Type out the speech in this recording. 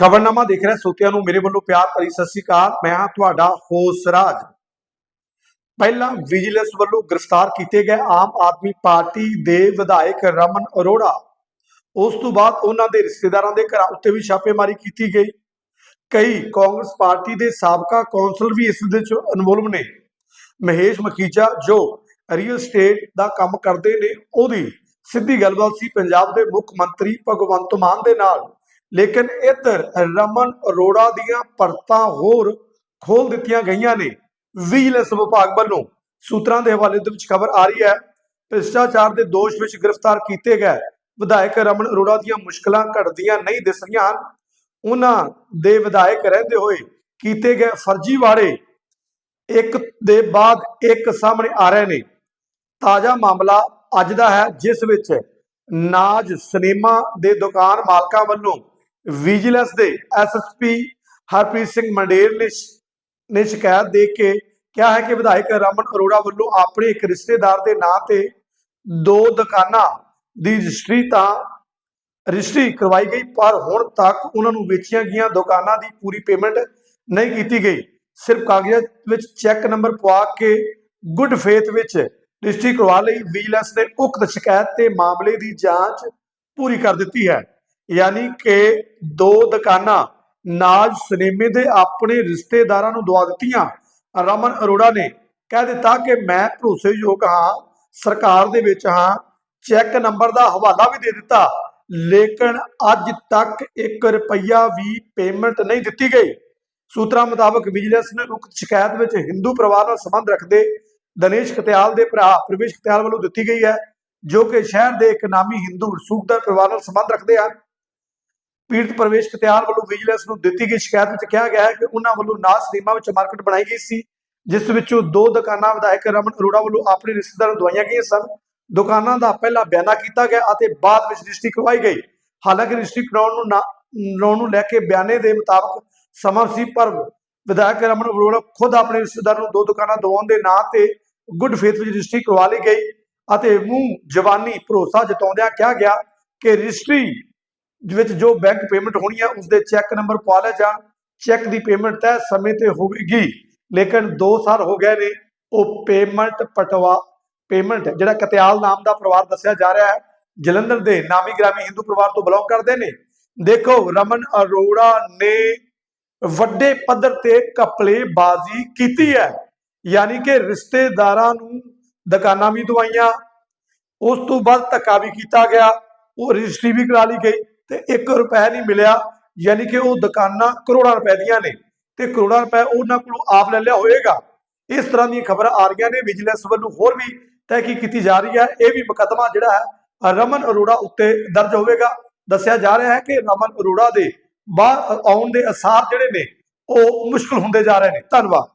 ਖਬਰਨਾਮਾ ਦੇਖ ਰਿਹਾ ਸੋਤਿਆਂ ਨੂੰ, ਮੇਰੇ ਵੱਲੋਂ ਪਿਆਰ ਭਰੀ ਸਤਿ ਸ੍ਰੀ ਅਕਾਲ। ਮੈਂ ਹਾਂ ਤੁਹਾਡਾ ਹੋਸ ਰਾਜ। ਪਹਿਲਾਂ ਵਿਜੀਲੈਂਸ ਵੱਲੋਂ ਗ੍ਰਿਫਤਾਰ ਕੀਤੇ ਗਏ ਆਮ ਆਦਮੀ ਪਾਰਟੀ ਦੇ ਵਿਧਾਇਕ ਰਮਨ ਅਰੋੜਾ, ਉਸ ਤੋਂ ਬਾਅਦ ਉਹਨਾਂ ਦੇ ਰਿਸ਼ਤੇਦਾਰਾਂ ਦੇ ਘਰਾਂ ਉੱਤੇ ਵੀ ਛਾਪੇਮਾਰੀ ਕੀਤੀ ਗਈ। ਕਈ ਕਾਂਗਰਸ ਪਾਰਟੀ ਦੇ ਸਾਬਕਾ ਕੌਂਸਲਰ ਵੀ ਇਸ ਦੇ ਵਿੱਚ ਇਨਵੋਲਵ ਨੇ। ਮਹੇਸ਼ ਮਖੀਜਾ ਜੋ ਰੀਅਲ ਸਟੇਟ ਦਾ ਕੰਮ ਕਰਦੇ ਨੇ, ਉਹਦੀ ਸਿੱਧੀ ਗੱਲਬਾਤ ਸੀ ਪੰਜਾਬ ਦੇ ਮੁੱਖ ਮੰਤਰੀ ਭਗਵੰਤ ਮਾਨ ਦੇ ਨਾਲ। ਲੇਕਿਨ ਇੱਧਰ ਰਮਨ ਅਰੋੜਾ ਦੀਆਂ ਪਰਤਾਂ ਹੋਰ ਖੋਲ ਦਿੱਤੀਆਂ ਗਈਆਂ ਨੇ। ਵਿਜੀਲੈਂਸ ਵਿਭਾਗ ਵੱਲੋਂ ਸੂਤਰਾਂ ਦੇ ਹਵਾਲੇ ਦੇ ਵਿੱਚ ਖਬਰ ਆ ਰਹੀ ਹੈ, ਭ੍ਰਿਸ਼ਟਾਚਾਰ ਦੇ ਦੋਸ਼ ਵਿੱਚ ਗ੍ਰਿਫਤਾਰ ਕੀਤੇ ਗਏ ਵਿਧਾਇਕ ਰਮਨ ਅਰੋੜਾ ਦੀਆਂ ਮੁਸ਼ਕਲਾਂ ਘਟਦੀਆਂ ਨਹੀਂ ਦਿਸ ਰਹੀਆਂ ਹਨ। ਉਹਨਾਂ ਦੇ ਵਿਧਾਇਕ ਰਹਿੰਦੇ ਹੋਏ ਕੀਤੇ ਗਏ ਫਰਜ਼ੀਵਾੜੇ ਇੱਕ ਦੇ ਬਾਅਦ ਇੱਕ ਸਾਹਮਣੇ ਆ ਰਹੇ ਨੇ। ਤਾਜ਼ਾ ਮਾਮਲਾ ਅੱਜ ਦਾ ਹੈ, ਜਿਸ ਵਿੱਚ ਨਾਜ ਸਿਨੇਮਾ ਦੇ ਦੁਕਾਨ ਮਾਲਕਾਂ ਵੱਲੋਂ ਵਿਜੀਲੈਂਸ ਦੇ ਐਸਐਸਪੀ ਹਰਪ੍ਰੀਤ ਸਿੰਘ ਮੰਡੇਰ ਨੇ ਸ਼ਿਕਾਇਤ ਦੇ ਕੇ ਕਿਹਾ ਹੈ ਕਿ ਵਿਧਾਇਕ ਰਮਨ ਅਰੋੜਾ ਵੱਲੋਂ ਆਪਣੇ ਇੱਕ ਰਿਸ਼ਤੇਦਾਰ ਦੇ ਨਾਂ ਤੇ ਦੋ ਦੁਕਾਨਾਂ ਦੀ ਰਜਿਸਟਰੀ ਤਾਂ ਰਜਿਸਟਰੀ ਕਰਵਾਈ ਗਈ, ਪਰ ਹੁਣ ਤੱਕ ਉਹਨਾਂ ਨੂੰ ਵੇਚੀਆਂ ਗਈਆਂ ਦੁਕਾਨਾਂ ਦੀ ਪੂਰੀ ਪੇਮੈਂਟ ਨਹੀਂ ਕੀਤੀ ਗਈ। ਸਿਰਫ ਕਾਗਜ਼ਾਂ ਵਿੱਚ ਚੈੱਕ ਨੰਬਰ ਪਵਾ ਕੇ ਗੁੱਡ ਫੇਥ ਵਿੱਚ ਰਜਿਸਟਰੀ ਕਰਵਾ ਲਈ। ਵਿਜੀਲੈਂਸ ਨੇ ਉਕਤ ਸ਼ਿਕਾਇਤ ਤੇ ਮਾਮਲੇ ਦੀ ਜਾਂਚ ਪੂਰੀ ਕਰ ਦਿੱਤੀ ਹੈ। ਯਾਨੀ ਕਿ ਦੋ ਦੁਕਾਨਾਂ ਨਾਜ ਸਿਨੇਮੇ ਦੇ ਆਪਣੇ ਰਿਸ਼ਤੇਦਾਰਾਂ ਨੂੰ ਦਵਾ ਦਿੱਤੀਆਂ। ਰਮਨ ਅਰੋੜਾ ਨੇ ਕਹਿ ਦਿੱਤਾ ਕਿ ਮੈਂ ਭਰੋਸੇਯੋਗ ਹਾਂ, ਸਰਕਾਰ ਦੇ ਵਿੱਚ ਹਾਂ, ਚੈੱਕ ਨੰਬਰ ਦਾ ਹਵਾਲਾ ਵੀ ਦੇ ਦਿੱਤਾ, ਲੇਕਿਨ ਅੱਜ ਤੱਕ 1 ਰੁਪਈਆ ਵੀ ਪੇਮੈਂਟ ਨਹੀਂ ਦਿੱਤੀ ਗਈ। ਸੂਤਰਾਂ ਮੁਤਾਬਕ ਵਿਜੀਲੈਂਸ ਨੇ ਉਕਤ ਸ਼ਿਕਾਇਤ ਵਿੱਚ ਹਿੰਦੂ ਪਰਿਵਾਰ ਨਾਲ ਸੰਬੰਧ ਰੱਖਦੇ ਦਨੇਸ਼ ਕਤਿਆਲ ਦੇ ਭਰਾ ਪ੍ਰਵੇਸ਼ ਕਤਿਆਲ ਵੱਲੋਂ ਦਿੱਤੀ ਗਈ ਹੈ, ਜੋ ਕਿ ਸ਼ਹਿਰ ਦੇ ਇੱਕ ਨਾਮੀ ਹਿੰਦੂ ਸੂਟਦਾਰ ਪਰਿਵਾਰ ਨਾਲ ਸੰਬੰਧ ਰੱਖਦੇ ਹਨ। ਪੀੜਤ ਪ੍ਰਵੇਸ਼ ਕਤਿਆਲ ਵੱਲੋਂ ਵਿਜੀਲੈਂਸ ਨੂੰ ਦਿੱਤੀ ਗਈ। ਸ਼ਿਕਾਇਤ ਵਿੱਚ ਕਿਹਾ ਗਿਆ ਹੈ ਕਿ ਉਹਨਾਂ ਵੱਲੋਂ ਨਾਜ ਸਿਨੇਮਾ ਵਿੱਚ ਮਾਰਕੀਟ ਬਣਾਈ ਗਈ ਸੀ, ਜਿਸ ਵਿੱਚੋਂ ਦੋ ਦੁਕਾਨਾਂ ਵਿਧਾਇਕ ਰਮਨ ਅਰੋੜਾ ਵੱਲੋਂ ਆਪਣੇ ਰਿਸ਼ਤੇਦਾਰਾਂ ਨੂੰ ਦਵਾਈਆਂ ਗਈਆਂ ਸਨ। ਦੁਕਾਨਾਂ ਦਾ ਪਹਿਲਾਂ ਬਿਆਨਾ ਕੀਤਾ ਗਿਆ ਅਤੇ ਬਾਅਦ ਵਿੱਚ ਰਜਿਸਟਰੀ ਕਰਵਾਈ ਗਈ। ਹਾਲਾਂਕਿ ਰਜਿਸਟਰੀ ਕਰਾਉਣ ਨੂੰ ਨਾ ਨੂੰ ਲੈ ਕੇ ਬਿਆਨੇ ਦੇ ਮੁਤਾਬਕ ਸਮਾਂ ਸੀ, ਪਰ ਵਿਧਾਇਕ ਰਮਨ ਅਰੋੜਾ ਖੁਦ ਆਪਣੇ ਰਿਸ਼ਤੇਦਾਰ ਨੂੰ ਦੋ ਦੁਕਾਨਾਂ ਦਵਾਉਣ ਦੇ ਨਾਂ ਤੇ ਗੁੱਡ ਫੇਥ ਵਿੱਚ ਰਜਿਸਟਰੀ ਕਰਵਾ ਲਈ ਗਈ ਅਤੇ ਮੂੰਹ ਜਵਾਨੀ ਭਰੋਸਾ ਜਤਾਉਂਦਿਆਂ ਕਿਹਾ ਗਿਆ ਕਿ ਰਜਿਸਟਰੀ ਵਿੱਚ ਜੋ ਬੈਂਕ ਪੇਮੈਂਟ ਹੋਣੀ ਹੈ ਉਸ ਦੇ ਚੈੱਕ ਨੰਬਰ ਪਾ ਲਿਆ ਜਾਣ ਚੈੱਕ ਦੀ ਪੇਮੈਂਟ ਤੈਅ ਸਮੇਂ ਤੇ ਹੋਵੇਗੀ। ਲੇਕਿਨ 2 ਸਾਲ ਹੋ ਗਏ ਨੇ, ਉਹ ਪੇਮੈਂਟ ਪਟਵਾ ਪੇਮੈਂਟ ਜਿਹੜਾ ਕਤਿਆਲ ਨਾਮ ਦਾ ਪਰਿਵਾਰ ਦੱਸਿਆ ਜਾ ਰਿਹਾ ਹੈ, ਜਲੰਧਰ ਦੇ ਨਾਮੀ ਗ੍ਰਾਮੀ ਹਿੰਦੂ ਪਰਿਵਾਰ ਤੋਂ ਬਿਲੋਂਗ ਕਰਦੇ ਨੇ। ਦੇਖੋ, ਰਮਨ ਅਰੋੜਾ ਨੇ ਵੱਡੇ ਪੱਧਰ ਤੇ ਕਪਲੇਬਾਜ਼ੀ ਕੀਤੀ ਹੈ। ਯਾਨੀ ਕਿ ਰਿਸ਼ਤੇਦਾਰਾਂ ਨੂੰ ਦੁਕਾਨਾਂ ਵੀ ਦਵਾਈਆਂ, ਉਸ ਤੋਂ ਬਾਅਦ ਧੱਕਾ ਵੀ ਕੀਤਾ ਗਿਆ, ਉਹ ਰਜਿਸਟਰੀ ਵੀ ਕਰਾ ਲਈ ਗਈ। ਤੇ 1 ਰੁਪਏ ਨਹੀਂ ਮਿਲਿਆ, ਯਾਨੀ ਕਿ ਉਹ ਦੁਕਾਨਾਂ ਕਰੋੜਾਂ ਰੁਪਏ ਦੀਆਂ ਨੇ ਤੇ ਕਰੋੜਾਂ ਰੁਪਏ ਉਹਨਾਂ ਕੋਲੋਂ ਆਪ ਲੈ ਲਿਆ ਹੋਏਗਾ। ਇਸ ਤਰ੍ਹਾਂ ਦੀਆਂ ਖਬਰਾਂ ਆ ਰਹੀਆਂ ਨੇ, ਵਿਜੀਲੈਂਸ ਵੱਲੋਂ ਹੋਰ ਵੀ ਤਹਿਕੀਕ ਕੀਤੀ ਜਾ ਰਹੀ ਹੈ। ਇਹ ਵੀ ਮੁਕੱਦਮਾ ਜਿਹੜਾ ਹੈ, ਰਮਨ ਅਰੋੜਾ ਉੱਤੇ ਦਰਜ ਹੋਵੇਗਾ। ਦੱਸਿਆ ਜਾ ਰਿਹਾ ਹੈ ਕਿ ਰਮਨ ਅਰੋੜਾ ਦੇ ਬਾਹਰ ਆਉਣ ਦੇ ਅਸਾਰ ਜਿਹੜੇ ਨੇ, ਉਹ ਮੁਸ਼ਕਲ ਹੁੰਦੇ ਜਾ ਰਹੇ ਨੇ। ਧੰਨਵਾਦ।